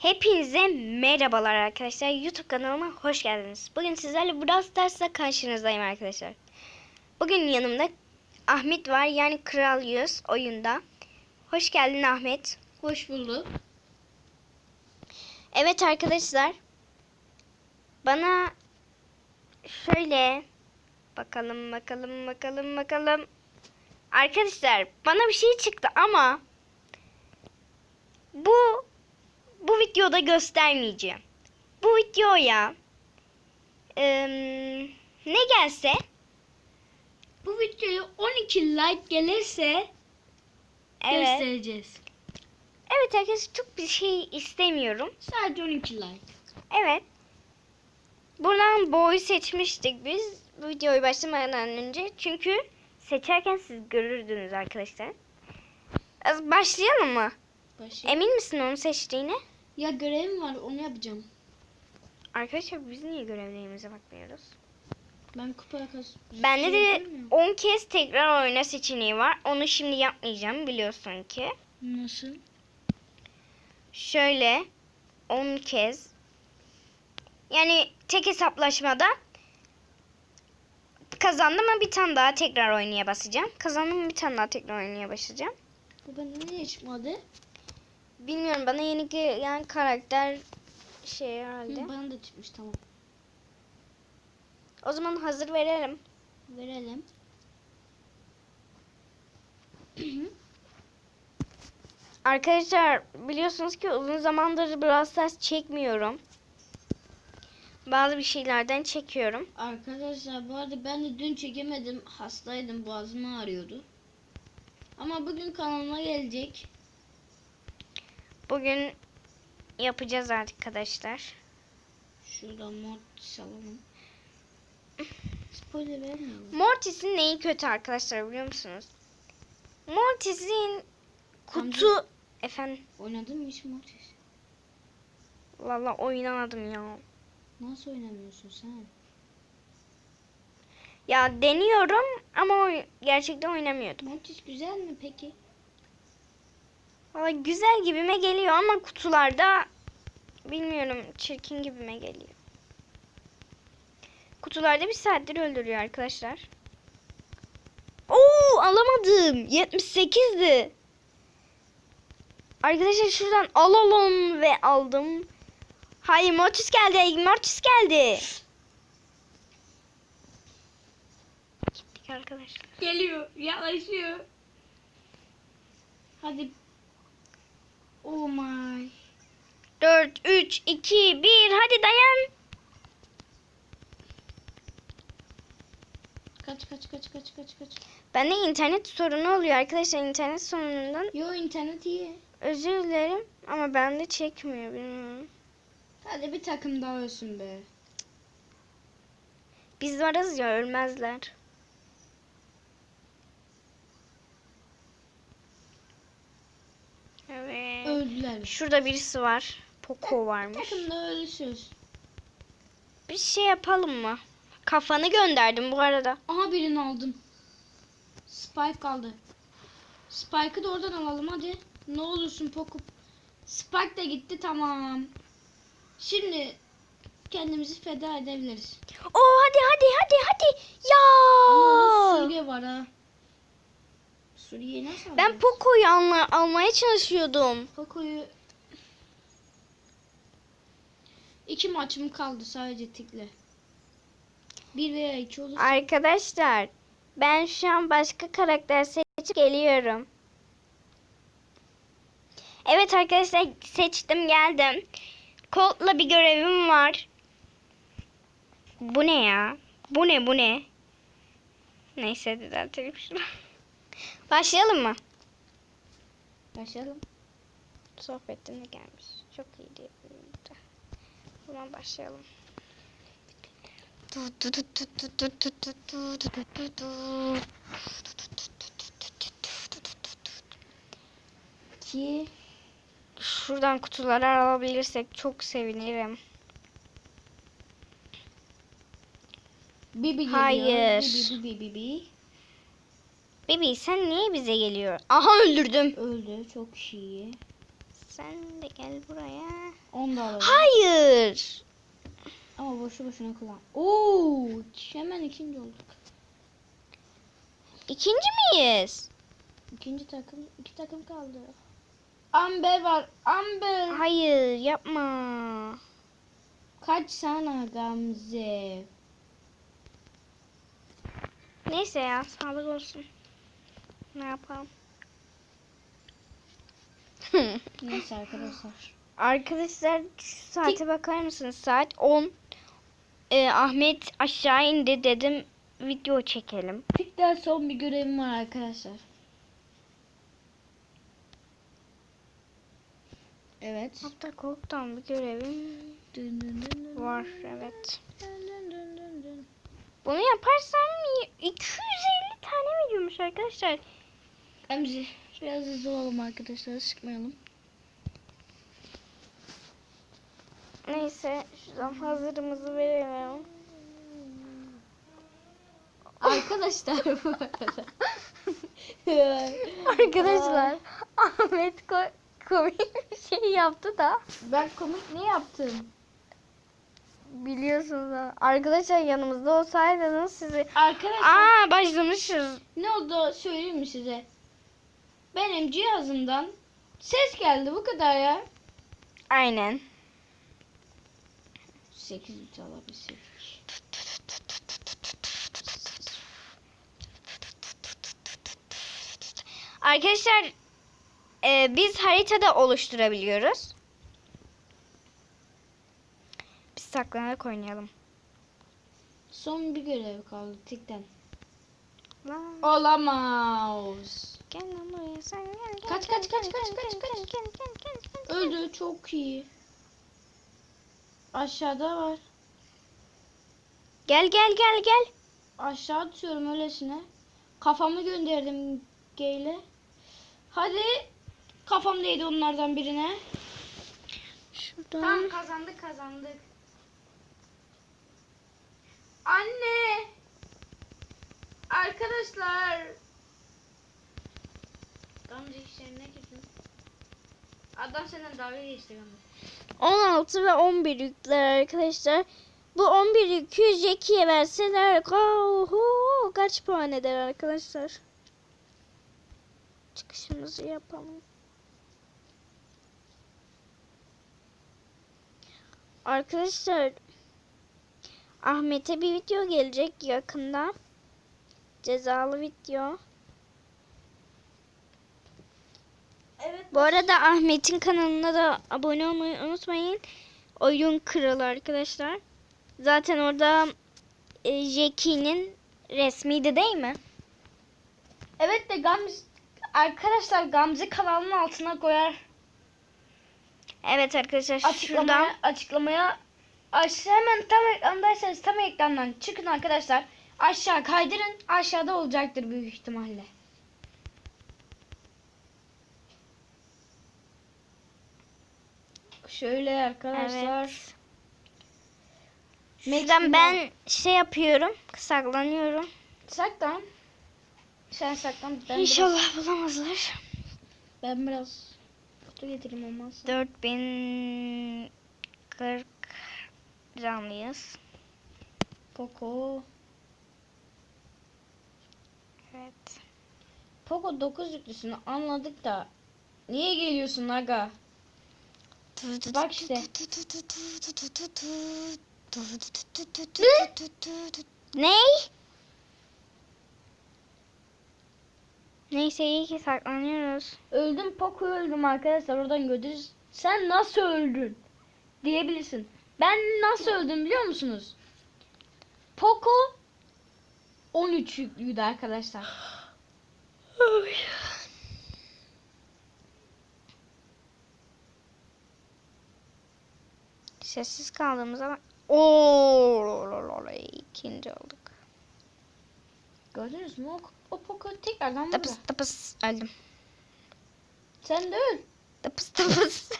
Hepinize merhabalar arkadaşlar. YouTube kanalıma hoş geldiniz. Bugün sizlerle Brawl Stars'la karşınızdayım arkadaşlar. Bugün yanımda Ahmet var yani Kral Yüz oyunda. Hoş geldin Ahmet. Hoş bulduk. Evet arkadaşlar. Bana şöyle bakalım bakalım bakalım bakalım. Arkadaşlar bana bir şey çıktı ama bu bu videoda göstermeyeceğim. Bu videoya eee, ne gelse Bu videoya 12 like gelirse evet. göstereceğiz. Evet arkadaşlar çok bir şey istemiyorum. Sadece 12 like. Evet. Buradan boyu seçmiştik biz bu videoyu başlamadan önce. Çünkü seçerken siz görürdünüz arkadaşlar. Başlayalım mı? Başlayalım. Emin misin onu seçtiğine? Ya görevim var onu yapacağım. Arkadaşlar biz niye görevlerimize bakmıyoruz? Ben kupa kas. Bende Şey de yapamıyorum. 10 kez tekrar oyna seçeneği var. Onu şimdi yapmayacağım biliyorsun ki. Nasıl? Şöyle 10 kez yani tek hesaplaşmada kazandım mı bir tane daha tekrar oynaya basacağım. Kazandım mı bir tane daha tekrar oynaya basacağım. Bu bende niye çıkmadı? Bilmiyorum bana yeni gelen karakter şey herhalde. Hı, bana da çıkmış tamam. O zaman hazır verelim. Verelim. Arkadaşlar biliyorsunuz ki uzun zamandır Brawl Stars çekmiyorum. Bazı bir şeylerden çekiyorum. Arkadaşlar bu arada ben de dün çekemedim. Hastaydım boğazım ağrıyordu. Ama bugün kanalıma gelecek. Bugün yapacağız arkadaşlar. Şuradan mortis alalım. Spoiler vermiyorum. Mortis'in neyi kötü arkadaşlar biliyor musunuz? Mortis'in kutu... Amca- Efendim Oynadın mı hiç mortis? valla oynamadım ya. Nasıl oynamıyorsun sen? Ya deniyorum ama gerçekten oynamıyordum. Mortis güzel mi peki? Valla güzel gibime geliyor ama kutularda bilmiyorum çirkin gibime geliyor. Kutularda bir saattir öldürüyor arkadaşlar. Oo alamadım. 78'di. Arkadaşlar şuradan alalım ve aldım. Hayır Mortis geldi. Mortis geldi. Gittik arkadaşlar. Geliyor, yaklaşıyor. Hadi. Oh my. 4, 3, 2, 1 hadi dayan. Kaç kaç kaç kaç kaç kaç. Bende internet sorunu oluyor arkadaşlar. internet sorunundan Yo internet iyi. özür dilerim ama bende çekmiyor bilmiyorum. Hadi bir takım daha ölsün be. Biz varız ya ölmezler. Öldüler. Şurada birisi var. Poco varmış. Takımda ölüsüz. Bir şey yapalım mı? Kafanı gönderdim bu arada. Aha birini aldım. Spike kaldı. Spike'ı da oradan alalım hadi. Ne olursun Poco. Spike de gitti tamam. Şimdi kendimizi feda edebiliriz. Oo hadi hadi hadi hadi. Ama Ya. Suriye var ha. Suriye'yi nasıl Ben alacağız? Poco'yu alma- almaya çalışıyordum. Poco'yu iki maçım kaldı sadece tikle. Bir veya iki olur. Arkadaşlar ben şu an başka karakter seçip geliyorum. Evet arkadaşlar seçtim geldim. Colt'la bir görevim var. Bu ne ya? Bu ne bu ne? Neyse düzeltelim şunu. Başlayalım mı? Başlayalım. Sohbetin de gelmiş. Çok iyi diye. O zaman başlayalım. Ki Şuradan kutuları alabilirsek çok sevinirim. Bibi geliyor. Hayır. Bibi bibi bibi. Bebi sen niye bize geliyor? Aha öldürdüm. Öldü çok iyi. Sen de gel buraya. Onu da alalım. Hayır. Ama boşu boşuna kullan. Oo, hemen ikinci olduk. İkinci miyiz? İkinci takım, iki takım kaldı. Amber var. Amber. Hayır yapma. Kaç sana Gamze. Neyse ya sağlık olsun. Ne yapalım? Neyse arkadaşlar. Arkadaşlar şu saate bakar mısınız? Saat 10. Ee, Ahmet aşağı indi dedim video çekelim. Pikten son bir görevim var arkadaşlar. Evet. Hatta korktan bir görevim Dın dın dın dın. var evet. Dın dın dın dın. Bunu yaparsam y- 250 tane veriyormuş arkadaşlar. Gamze biraz hızlı olalım arkadaşlar sıkmayalım. Neyse şuradan hazırımızı verelim. Arkadaşlar bu arada. Arkadaşlar Ahmet ko- komik bir şey yaptı da ben komik ne yaptım? biliyorsunuz. Arkadaşlar yanımızda olsaydınız sizi... Arkadaşlar Aa başlamışız. ne oldu söyleyeyim mi size? Benim cihazımdan ses geldi bu kadar ya. Aynen. 8 bit alabilsek. Arkadaşlar e, biz haritada oluşturabiliyoruz. Biz saklanarak oynayalım. Son bir görev kaldı tikten. Lan, Olamaz. Gel lan buraya sen gel, gel, Kaç, kaç, kaç, kaç, kaç, kaç. Öldü çok iyi. Aşağıda var. Gel gel gel gel. Aşağı atıyorum öylesine. Kafamı gönderdim geyle. Hadi. Kafam değdi onlardan birine. Şuradan. kazandık kazandık. Anne. Arkadaşlar. Gamze işlerine girdin. Adam senden dalga geçti Gamze. 16 ve 11 yükler arkadaşlar. Bu 11 yükü Jackie'ye verseler oho, kaç puan eder arkadaşlar? Çıkışımızı yapalım. Arkadaşlar Ahmet'e bir video gelecek yakında. Cezalı video. Evet. Bu arada Ahmet'in kanalına da abone olmayı unutmayın. Oyun kralı arkadaşlar. Zaten orada e, Jackie'nin resmiydi değil mi? Evet de Gamze arkadaşlar Gamze kanalının altına koyar. Evet arkadaşlar şuradan Açıklamaya açıklamaya aşağı hemen tam ekrandaysanız tam ekrandan çıkın arkadaşlar. Aşağı kaydırın. Aşağıda olacaktır büyük ihtimalle. Şöyle arkadaşlar. Evet. şuradan ben şey yapıyorum. Saklanıyorum. saklan. Sen saklan. Ben İnşallah bulamazlar. Biraz, ben biraz kutu getireyim olmazsa. 4040 canlıyız. Poco. Evet. Poco 9 yüklüsünü anladık da niye geliyorsun aga? Bak işte. Ney? Neyse iyi ki saklanıyoruz. Öldüm Poco öldüm arkadaşlar oradan gördünüz. Sen nasıl öldün? Diyebilirsin. Ben nasıl öldüm biliyor musunuz? Poco 13 yüklüydü arkadaşlar. Sessiz kaldığımız zaman ooo ikinci olduk. Gördünüz mü? O, o Poco tekrardan burada. Tıpıs tıpıs öldüm. Sen de öl. Tıpıs tıpıs.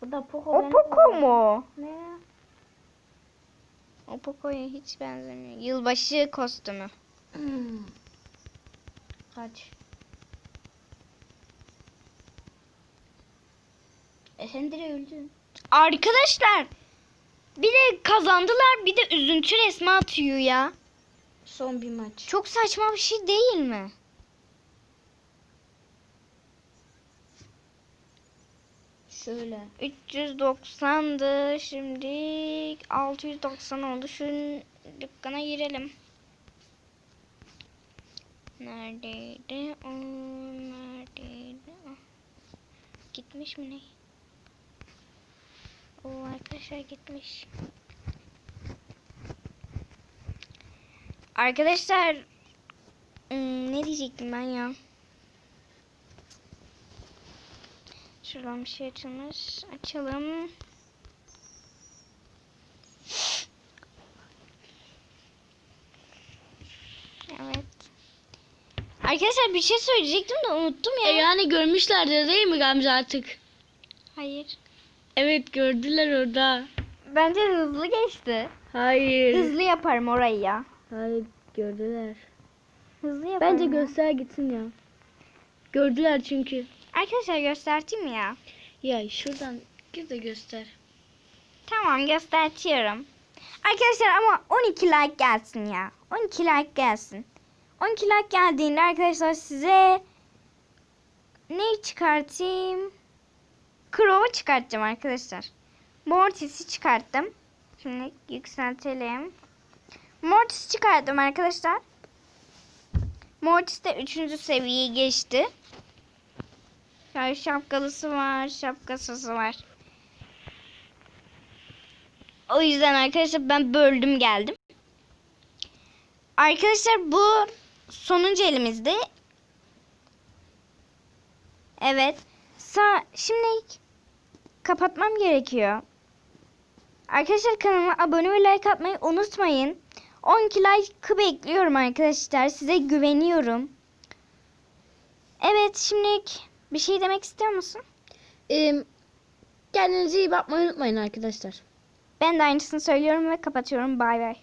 Bu da Poco. o Poco mu? Ne? O Poco'ya hiç benzemiyor. Yılbaşı kostümü. Hmm. Kaç. E sen direkt öldün. Arkadaşlar bir de kazandılar bir de üzüntü resmi atıyor ya. Son bir maç. Çok saçma bir şey değil mi? Şöyle. 390'dı. Şimdi 690 oldu. Şu dükkana girelim. Neredeydi? O neredeydi? Ah. Gitmiş mi ne? O arkadaşlar gitmiş. Arkadaşlar ne diyecektim ben ya? Şuradan bir şey açılmış. Açalım. Evet. Arkadaşlar bir şey söyleyecektim de unuttum ya. E yani görmüşlerdir değil mi Gamze artık? Hayır. Evet gördüler orada. Bence hızlı geçti. Hayır. Hızlı yaparım orayı ya. Hayır gördüler. Hızlı yaparım. Bence ya. göster gitsin ya. Gördüler çünkü. Arkadaşlar göstereyim ya. Ya şuradan gir de göster. Tamam göstertiyorum. Arkadaşlar ama 12 like gelsin ya. 12 like gelsin. 12 like geldiğinde arkadaşlar size ne çıkartayım? Crow'u çıkartacağım arkadaşlar. Mortis'i çıkarttım. Şimdi yükseltelim. Mortis çıkarttım arkadaşlar. Mortis de 3. seviyeyi geçti. Şöyle şapkalısı var, şapkasızı var. O yüzden arkadaşlar ben böldüm geldim. Arkadaşlar bu sonuncu elimizde. Evet. Sa şimdi kapatmam gerekiyor. Arkadaşlar kanalıma abone ve like atmayı unutmayın. 12 like'ı bekliyorum arkadaşlar. Size güveniyorum. Evet şimdi bir şey demek istiyor musun? Ee, kendinize iyi bakmayı unutmayın arkadaşlar. Ben de aynısını söylüyorum ve kapatıyorum. Bay bay.